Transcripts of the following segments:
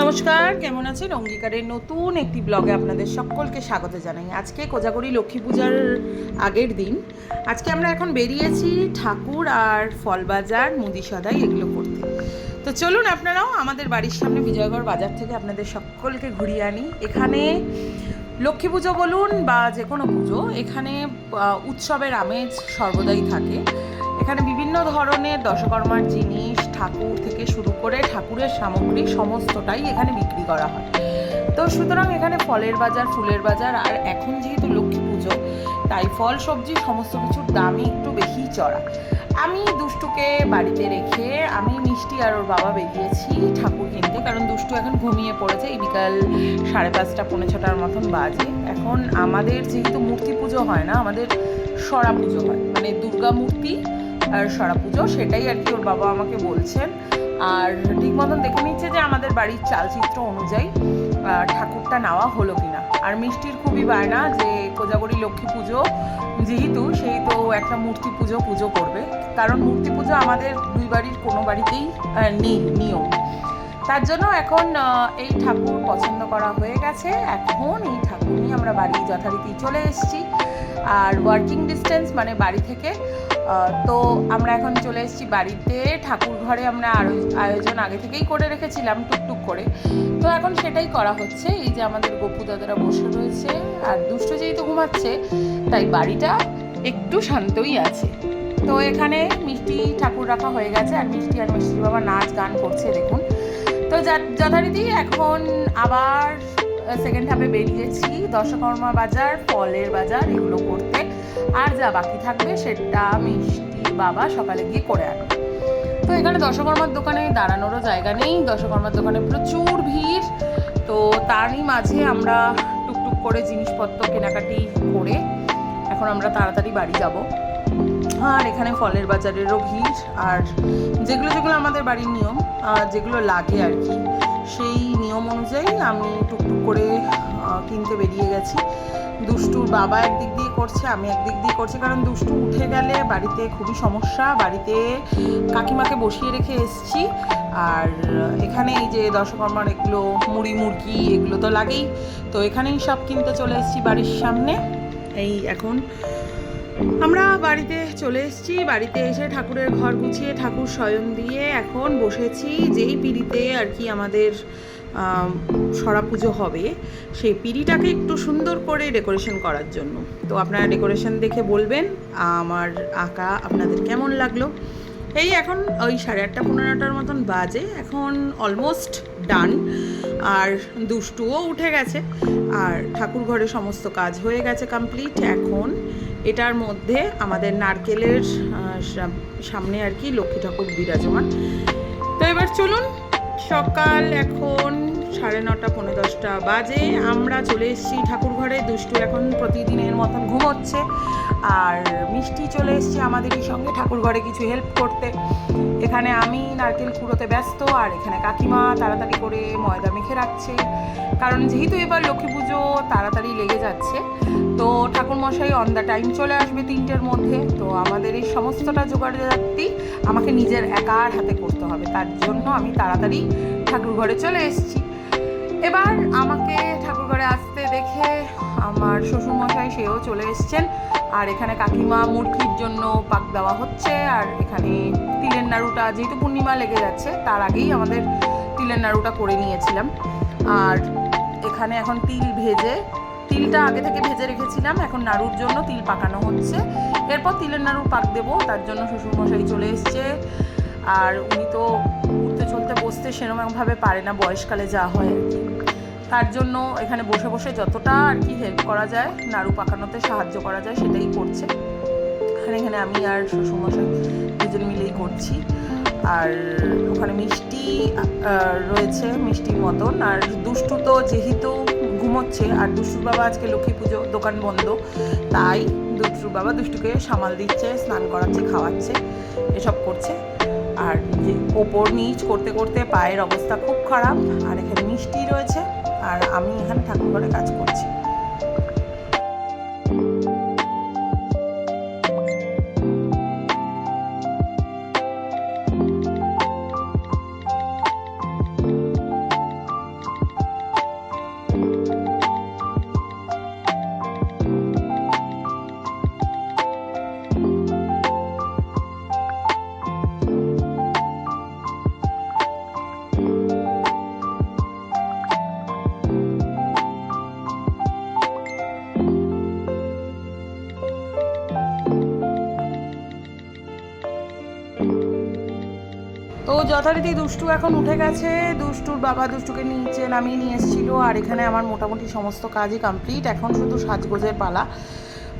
নমস্কার, কেমন আছেন? অঙ্গীকারের নতুন একটি ব্লগে আপনাদের সকলকে স্বাগত জানাই। আজকে কোজাগরি লক্ষ্মী পূজার আগের দিন। আজকে আমরা এখন বেরিয়েছি ঠাকুর আর ফল বাজার, মুদি সদাই এগুলো করতে। তো চলুন আপনারাও আমাদের বাড়ির সামনে বিজয়গড় বাজার থেকে আপনাদের সকলকে ঘুরিয়ে আনি। এখানে লক্ষ্মী পুজো বলুন বা যে কোনো পুজো, এখানে উৎসবের আমেজ সর্বদাই থাকে। এখানে বিভিন্ন ধরনের দশকর্মার জিনিস, ঠাকুর থেকে শুরু করে ঠাকুরের সামগ্রী সমস্তটাই এখানে বিক্রি করা হয়। তো সুতরাং এখানে ফলের বাজার, ফুলের বাজার, আর এখন যেহেতু লক্ষ্মী পুজো, তাই ফল, সবজি সমস্ত কিছুর দামই একটু বেশিই চড়া। আমি দুষ্টুকে বাড়িতে রেখে আমি মিষ্টি আর ওর বাবা বেরিয়েছি ঠাকুর কিনতে, কারণ দুষ্টু এখন ঘুমিয়ে পড়েছে। এই বিকাল সাড়ে পাঁচটা, পৌনে ছটার মতন বাজে। এখন আমাদের যেহেতু মূর্তি পুজো হয় না, আমাদের সরা পুজো হয়। মানে দুর্গা মূর্তি আর সরা পুজো, সেটাই আর কি ওর বাবা আমাকে বলছেন। আর ঠিক মতন দেখে নিচ্ছে যে আমাদের বাড়ির চালচিত্র অনুযায়ী ঠাকুরটা নেওয়া হলো কিনা। আর মিষ্টির খুবই বায়না যে কোজাগরি লক্ষ্মী পুজো যেহেতু, সেই তো একটা মূর্তি পুজো পুজো করবে। কারণ মূর্তি পুজো আমাদের দুই বাড়ির কোনো বাড়িতেই নেই, নিয়ম। তার জন্য এখন এই ঠাকুর পছন্দ করা হয়ে গেছে। এখন এই ঠাকুর নিয়ে আমরা বাড়ি যথারীতি চলে এসেছি। আর ওয়ার্কিং ডিস্টেন্স মানে বাড়ি থেকে। তো আমরা এখন চলে এসেছি বাড়িতে। ঠাকুর ঘরে আমরা আরো- আয়োজন আগে থেকেই করে রেখেছিলাম, টুকটুক করে। তো এখন সেটাই করা হচ্ছে। এই যে আমাদের গপু দাদারা বসে রয়েছে, আর দুষ্ট যেহেতু ঘুমাচ্ছে, তাই বাড়িটা একটু শান্তই আছে। তো এখানে মিষ্টি ঠাকুর রাখা হয়ে গেছে, আর মিষ্টি আর মিষ্টি বাবা নাচ, গান করছে, দেখুন। তো যথারীতি এখন আবার সেকেন্ড হাফে বেরিয়েছি। দশকর্মা বাজার, ফলের বাজার, এগুলো করতে। আর যা বাকি থাকবে সেটা মিষ্টি বাবা সকালে গিয়ে করে আনবে। তো এখানে দশকর্মার দোকানে দাঁড়ানোরও জায়গা নেই। দশকর্মার দোকানে প্রচুর ভিড়। তো তারই মাঝে আমরা টুকটুক করে জিনিসপত্র কেনাকাটি করে এখন আমরা তাড়াতাড়ি বাড়ি যাব। আর এখানে ফলের বাজারেরও ভিড়। আর যেগুলো যেগুলো আমাদের বাড়ির নিয়ম যেগুলো লাগে আর কি। সেই নিয়ম অনুযায়ী আমি টুকটুক করে কিনতে বেরিয়ে গেছি। দুষ্টুর বাবা একদিক দিয়ে করছে, আমি একদিক দিয়ে করছি, কারণ দুষ্টু উঠে গেলে বাড়িতে খুবই সমস্যা। বাড়িতে কাকিমাকে বসিয়ে রেখে এসছি। আর এখানে এই যে দশকর্মার এগুলো, মুড়ি, মুরগি, এগুলো তো লাগেই। তো এখানেই সব কিনতে চলে এসেছি বাড়ির সামনে। এই এখন আমরা বাড়িতে চলে এসেছি। বাড়িতে এসে ঠাকুরের ঘর গুছিয়ে ঠাকুর স্বয়ং দিয়ে এখন বসেছি। যেই পিড়িতে আর কি আমাদের আম, সরা পুজো হবে সেই পিড়িটাকে একটু সুন্দর করে ডেকোরেশন করার জন্য। তো আপনারা ডেকোরেশন দেখে বলবেন আমার আঁকা আপনাদের কেমন লাগল? এই এখন ওই সাড়ে আটটা পনেরো পনেরোটার মতন বাজে এখন অলমোস্ট ডান আর দুষ্টুও উঠে গেছে। আর ঠাকুর ঘরে সমস্ত কাজ হয়ে গেছে কমপ্লিট এখন এটার মধ্যে আমাদের নারকেলের সামনে আর কি লক্ষ্মী ঠাকুর বিরাজমান। তো এবার চলুন, সকাল এখন সাড়ে নটা পনেরো দশটা বাজে। আমরা চলে এসেছি ঠাকুর ঘরে। দুষ্টু এখন প্রতিদিনের মতন ঘুমোচ্ছে। আর মিষ্টি চলে এসেছে আমাদেরই সঙ্গে ঠাকুর ঘরে কিছু হেল্প করতে। এখানে আমি নারকেল কুড়োতে ব্যস্ত, আর এখানে কাকিমা তাড়াতাড়ি করে ময়দা মেখে রাখছে। কারণ যেহেতু এবার লক্ষ্মী পুজো তাড়াতাড়ি লেগে যাচ্ছে তো ঠাকুরমশাই অন দ্য টাইম চলে আসবে তিনটের মধ্যে। তো আমাদের এই সমস্তটা জোগাড় জাতি আমাকে নিজের একার হাতে করতে হবে। তার জন্য আমি তাড়াতাড়ি ঠাকুর ঘরে চলে এসেছি। এবার আমাকে ঠাকুর ঘরে আসতে দেখে আমার শ্বশুরমশাই সেও চলে এসছেন। আর এখানে কাকিমা মুরগির জন্য পাক দেওয়া হচ্ছে। আর এখানে তিলের নাড়ুটা, যেহেতু পূর্ণিমা লেগে যাচ্ছে, তার আগেই আমাদের তিলের নাড়ুটা করে নিয়েছিলাম। আর এখানে এখন তিল ভেজে তিলটা আগে থেকে ভেজে রেখেছিলাম, এখন নাড়ুর জন্য তিল পাকানো হচ্ছে। এরপর তিলের নাড়ু পাক দেবো, তার জন্য শ্বশুরমশাই চলে এসছে। আর উনি তো উঠতে চলতে বসতে সেরকমভাবে পারে না, বয়সকালে যা হয় আর কি। তার জন্য এখানে বসে বসে যতটা আর কি হেল্প করা যায়, নাড়ু পাকানোতে সাহায্য করা যায়, সেটাই করছে। এখানে এখানে আমি আর শ্বশুরমশাই দুজন মিলেই করছি। আর ওখানে মিষ্টি রয়েছে মিষ্টির মতন। আর দুষ্টু তো যেহেতু ঘুমোচ্ছে আর দুষ্টুর বাবা আজকে লক্ষ্মী পুজো, দোকান বন্ধ। তাই দুষ্টুর বাবা দুষ্টুকে সামাল দিচ্ছে, স্নান করাচ্ছে, খাওয়াচ্ছে, এসব করছে। আর যে ওপর নিচ করতে করতে পায়ের অবস্থা খুব খারাপ, আর এখানে মিষ্টি রয়েছে, আর আমি এখানে ঠাকুর ঘরে কাজ করছি। যথারীতি দুষ্টু এখন উঠে গেছে। দুষ্টুর বাবা দুষ্টুকে নিচে নামিয়ে নিয়ে এসেছিল আর এখানে আমার মোটামুটি সমস্ত কাজই কমপ্লিট এখন শুধু সাজগোজের পালা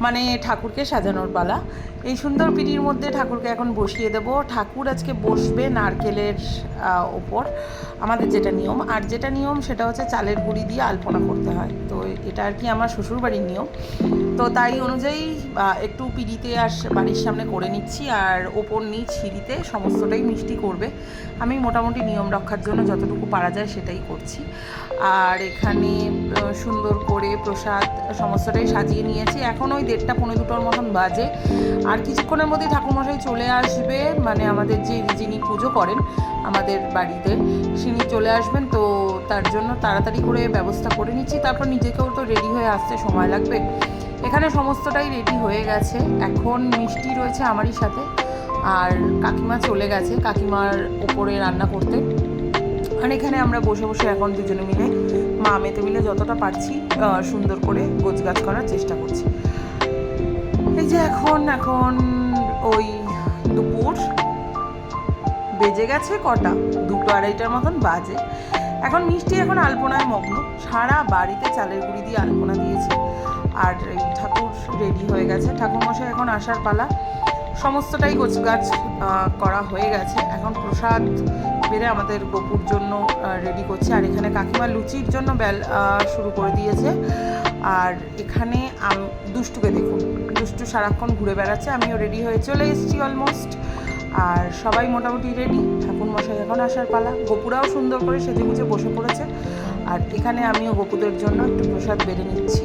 মানে ঠাকুরকে সাজানোর পালা। এই সুন্দর পিড়ির মধ্যে ঠাকুরকে এখন বসিয়ে দেব। ঠাকুর আজকে বসবে নারকেলের ওপর। আমাদের যেটা নিয়ম, আর যেটা নিয়ম সেটা হচ্ছে চালের গুঁড়ি দিয়ে আলপনা করতে হয়। তো এটা আর কি আমার শ্বশুরবাড়ির নিয়ম। তো তাই অনুযায়ী একটু পিড়িতে আর বাড়ির সামনে করে নিচ্ছি, আর ওপর নিচ সিঁড়িতে সমস্তটাই মিষ্টি করবে। আমি মোটামুটি নিয়ম রক্ষার জন্য যতটুকু পারা যায় সেটাই করছি। আর এখানে সুন্দর করে প্রসাদ সমস্তটাই সাজিয়ে নিয়েছি। এখন ওই দেড়টা পনেরো দুটোর মতন বাজে। আর কিছুক্ষণের মধ্যেই ঠাকুরমশাই চলে আসবে মানে আমাদের যে যিনি পুজো করেন আমাদের বাড়িতে, তিনি চলে আসবেন, তো তার জন্য তাড়াতাড়ি করে ব্যবস্থা করে নিচ্ছি। তারপর নিজেকেও তো রেডি হয়ে আসতে সময় লাগবে। এখানে সমস্তটাই রেডি হয়ে গেছে। এখন মিষ্টি রয়েছে আমারই সাথে। আর কাকিমা চলে গেছে, কাকিমার ওপরে রান্না করতে। আর এখানে আমরা বসে বসে এখন দুজনে মিলে মা মেতে মিলে যতটা পারছি সুন্দর করে গোছগাছ করার চেষ্টা করছি। এই যে এখন এখন ওই দুপুর। বেজে গেছে কটা? দুটো আড়াইটার মতন বাজে। এখন মিষ্টি এখন আলপনায় মগ্ন। সারা বাড়িতে চালের গুঁড়ি দিয়ে আলপনা দিয়েছে। আর এই ঠাকুর রেডি হয়ে গেছে। ঠাকুরমশাই এখন আসার পালা। সমস্তটাই গোছগাছ আহ, করা হয়ে গেছে। এখন প্রসাদ বেড়ে আমাদের গোপুর জন্য রেডি করছে। আর এখানে কাকিমা লুচির জন্য বেল শুরু করে দিয়েছে। আর এখানে দুষ্টুকে দেখুন। দুষ্টু সারাক্ষণ ঘুরে বেড়াচ্ছে। আমিও রেডি হয়ে চলে এসেছি অলমোস্ট আর সবাই মোটামুটি রেডি ঠাকুর মশাই এখন আসার পালা। গোপুরাও সুন্দর করে সেজে গুজে বসে পড়েছে। আর এখানে আমিও গোপুদের জন্য একটু প্রসাদ বেড়ে নিচ্ছি।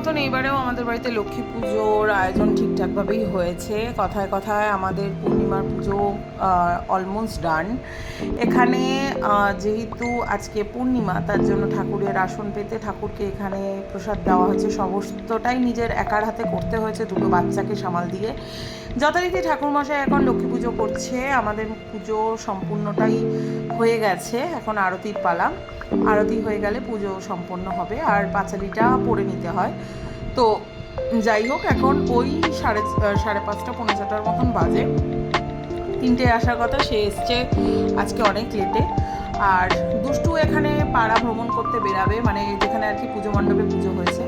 মতন এইবারেও আমাদের বাড়িতে লক্ষ্মী পুজোর আয়োজন ঠিকঠাকভাবেই হয়েছে। কথায় কথায় আমাদের পূর্ণিমার পুজো অলমোস্ট ডান এখানে যেহেতু আজকে পূর্ণিমা, তার জন্য ঠাকুরের আসন পেতে ঠাকুরকে এখানে প্রসাদ দেওয়া হয়েছে। সমস্তটাই নিজের একার হাতে করতে হয়েছে, দুটো বাচ্চাকে সামাল দিয়ে। যথারীতি ঠাকুরমশাই এখন লক্ষ্মী পুজো করছে। আমাদের পুজো সম্পূর্ণটাই হয়ে গেছে। এখন আরতির পালা। আরতি হয়ে গেলে পুজো সম্পন্ন হবে আর পাঁচালিটা পরে নিতে হয়। তো যাই হোক, এখন ওই সাড়ে সাড়ে পাঁচটা, পৌনে ছটার মতন বাজে। তিনটে আসার কথা, সে এসছে আজকে অনেক লেটে আর দুষ্টু এখানে পাড়া ভ্রমণ করতে বেরাবে মানে যেখানে আর কি পুজো মণ্ডপে পুজো হয়েছে।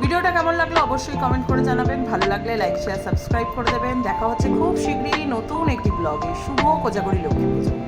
ভিডিওটা কেমন লাগল অবশ্যই কমেন্ট করে জানাবেন। ভালো লাগলে লাইক শেয়ার সাবস্ক্রাইব করে দেবেন। দেখা হচ্ছে খুব শীঘ্রই নতুন একটি ব্লগে শুভ কোজাগরি লক্ষ্মী পুজো।